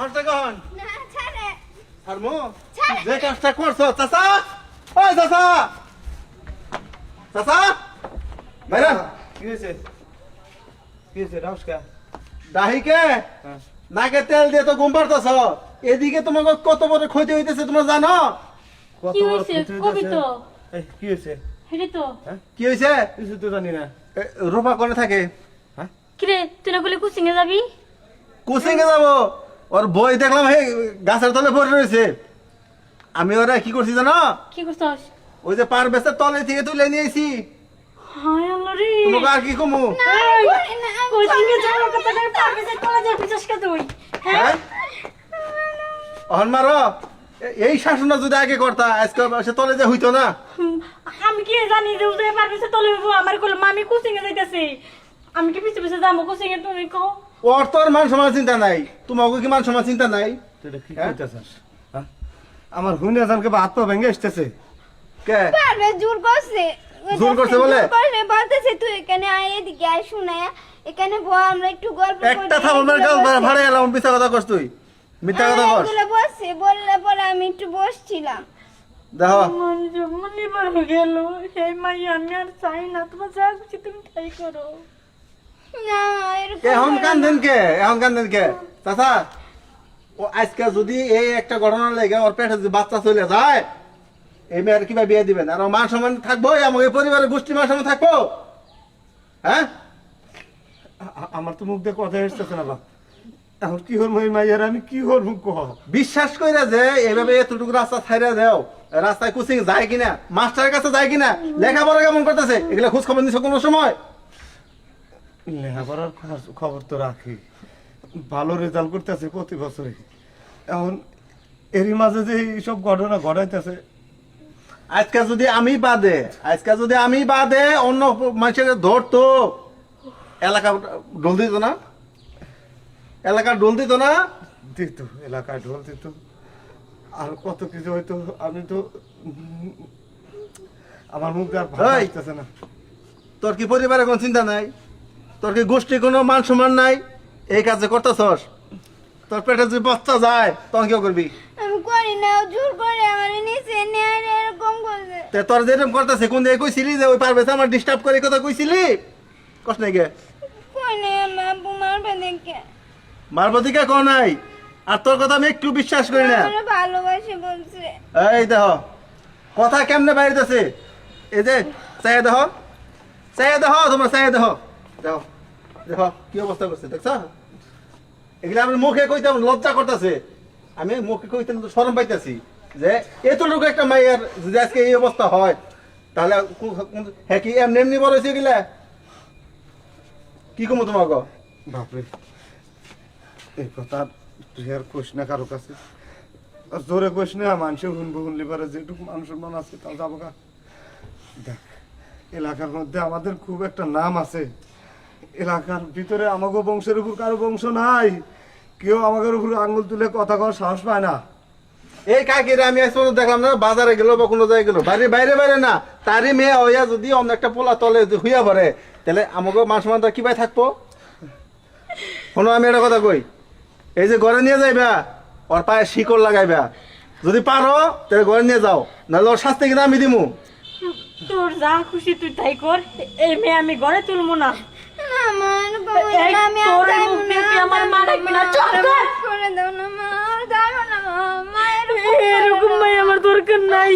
হাসটা কখন না ছাড়ে। ছাড়মু ছাড়। যে কাজটা করছ চাচা! ওই চাচা! চাচা! বাইরে কি হয়েছে? কি হয়েছে? রাউসকা ডাহিকে নাকে তেল দিয়ে তো ঘুম পারতেছ এদিকে তোমাকে কত বড় ক্ষতি হইতেছে তোমরা জানো? কত কি বড় হয়েছে? ক্ষতি কবি হইতাছে? তো কি হয়েছে? কি হয়েছে? কিছু তো জানি না। এ, রূপা করে থাকে। কিরে তুই না বলে কুচিং এ যাবি? কোচিং এ যাব। ওর বই দেখলাম হে গাছের তলে পড়ে রয়েছে আমি ওরা কি করছি জানো কি করছস ওই যে পার বেসের তলে থেকে তুলে নিয়েছি হায় আল্লাহ রে তোমাকে আর কি কমু যাওয়ার কথা না তুই হ্যাঁ হ্যাঁ অহন মারো এই শাসনটা যদি আগে করতা আজকে সে তলে যে হইতো না আমি কি জানি যে পারবি তলে আমার কল মামি কোচিং এ যাইতাছে আমি কি পিছে পিছে যাব কোচিং এ তুমি কও ওর তোর মান সমান চিন্তা নাই। তোমাকে কি মান সমান চিন্তা নাই? কি হ্যাঁ? হ্যাঁ? আমার হুনে জানকে বা হাত পা ভেঙে আসতেছে। কে? পারবে জোর করছে। জোর করছে বলে? করছে বলতেছে তুই এখানে আয় এদিকে আয় শুনে আমরা একটু আমরা একটু গল্প করি একটা থামল মানে কাল ভাড়া এলাম মিথ্যা কথা করছ তুই। মিথ্যা কথা কর এগুলো বসছে বললে পরে আমি একটু বসছিলাম। দেখো। মন যে মনে পড়ে গেল। সেই মাই আমি আর চাই না। তোমার যা খুশি তুমি তাই করো। এখন কান্দেন। কে? এখন কান্দেন কে? চাচা ও আজকে যদি এই একটা ঘটনা লেগে ওর পেটে যদি বাচ্চা চলে যায় এই মেয়ের কিবা বিয়ে দিবেন? আর মান সমান থাকব? আমাকে পরিবারের গোষ্ঠী মান সমান থাকব? হ্যাঁ? আমার তো মুখ দিয়ে কথা আসতেছে না এখন কি মই মাইয়ার? আমি কি মুখ কহ? বিশ্বাস কইরা যে এইভাবে এতটুকু রাস্তা ছাইরা দেও রাস্তায় কোচিং যায় কিনা মাস্টারের কাছে যায় কিনা লেখাপড়া কেমন করতেছে? এগুলো খোঁজ খবর নিছো কোনো সময়? লেখাপড়ার খবর- খবর তো রাখি। ভালো রেজাল্ট করতেছে প্রতি বছরে এখন এরই মাঝে যে এইসব ঘটনা ঘটাইতেছে আজকে যদি আমি বাদে আজকে যদি আমি বাদে অন্য মানুষের ধরতো এলাকা ডোল দিত না? এলাকা ডোল দিত না? দিত এলাকায় ঢোল দিত। আর কত কিছু হয়তো আমি তো আমার মুখ আর ভালো না। তোর কি পরিবারে কোনো চিন্তা নাই? তোর কি গোষ্ঠী কোনো মান সম্মান নাই? এই কাজে করতেছস? তোর পেটে যদি বাচ্চা যায় তখন কেউ করবি? আমি করি না জোর করে আমার নিচে নেয় এরকম করছে তে তোর যেরকম করতেছে কোন দিকে কইছিলি যে ওই পারবে আমার ডিস্টার্ব করে কথা কইছিলি? কষ্ট নাই গে। কই নেই আব্বু মারবে দেখে। মারবতিকা কো নাই? আর তোর কথা আমি একটু বিশ্বাস করি না। আমার ভালোবাসে বলছে। এই দেহ কথা কেমনে বাইরেছে এই যে চাইয়া দেহ চাইয়া দেহ তোমরা চাইয়া দেহ। দেহ দেহ কি অবস্থা করছে, দেখছ? এগুলা আমি মুখে কইতাম লজ্জা করতেছে। আমি মুখে কইতাম তো শরম পাইতেছি যে এতটুকু একটা মাইয়ার যদি আজকে এই অবস্থা হয়, তাহলে হ্যাঁ কি এমনি এমনি বড় হয়েছে এগুলা? কি কমো তোমাকে? বাপরে, এই কথা তুই আর কোষ না কারও কাছে। আর জোরে কোষ না, মানুষে শুনব শুনলে পারে যেটুকু মানুষ মান আছে তাও যাব দেখ, এলাকার মধ্যে আমাদের খুব একটা নাম আছে। এলাকার ভিতরে আমাকে বংশের উপর কারও বংশ নাই কেউ আমাদের উপর আঙ্গুল তুলে কথা কওয়ার সাহস পায় না। এই কাকিরে আমি আজ পর্যন্ত দেখলাম না বাজারে গেল বা কোনো জায়গায় গেল। বাইরে বাইরে বাইরে না তারই মেয়ে হইয়া যদি অন্য একটা পোলা তলে হইয়া পড়ে তাহলে আমাকে মান সম্মানটা কি ভাই থাকব? শোনো আমি একটা কথা কই এই যে ঘরে নিয়ে যাইবা ওর পায়ে শিকড় লাগাইবা। যদি পারো তাহলে ঘরে নিয়ে যাও নাহলে ওর শাস্তি কিন্তু আমি দিমু। তোর যা খুশি তুই তাই কর এই মেয়ে আমি ঘরে তুলবো না। এরকম। মাই আমার দরকার নাই।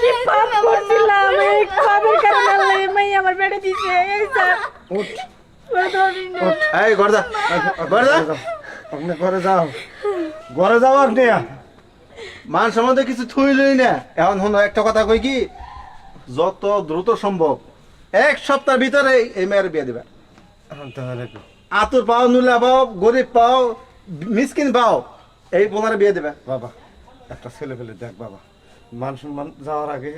কি পাপ করছিলাম এই পাপের কারণে আল্লাহ মাই আমার দিছে এই স্যার উঠ। এই ঘর যা আপনি ঘরে যাও। ঘরে যাও আপনি। মান সম্বন্ধে কিছু থুইলই না। এখন হলো একটা কথা কই কি? যত দ্রুত সম্ভব এক সপ্তাহের ভিতরে এই মেয়ের বিয়ে দিবা। আতুর পাও নুলা পাও গরিব পাও মিসকিন পাও এই বোনারে বিয়ে দেবে। বাবা একটা ছেলে পেলে দেখ বাবা মান সম্মান যাওয়ার আগে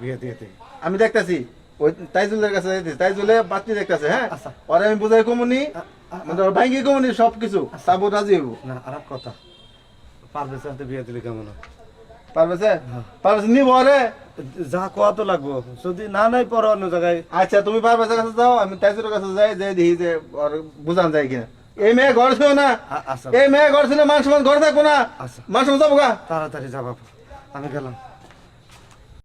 বিয়ে দিয়ে দে। আমি দেখতাছি ওই তাইজুলের কাছে। তাইজুলে বাতি দেখতাছে হ্যাঁ? আচ্ছা। ওরে আমি বুঝাই কমুনি মানে ওর ভাঙ্গি কমুনি সব কিছু তাবো রাজি হইব। না আর কথা। পারবে সাথে বিয়ে দিলে কেমন হয়? পারবে পারবে নিব রে যা কোয়া তো লাগবো। যদি না নাই পর অন্য জায়গায় আচ্ছা তুমি পারবে কাছে যাও আমি তাইজুলের কাছে যাই যে দেখি যে বুঝান যায় কিনা। এই মেয়ে ঘর ছিল না? আচ্ছা। এই মেয়ে ঘর ছিল মানুষ ঘরে থাকব না। মানুষ মান যাব গা। তাড়াতাড়ি যাব আমি গেলাম।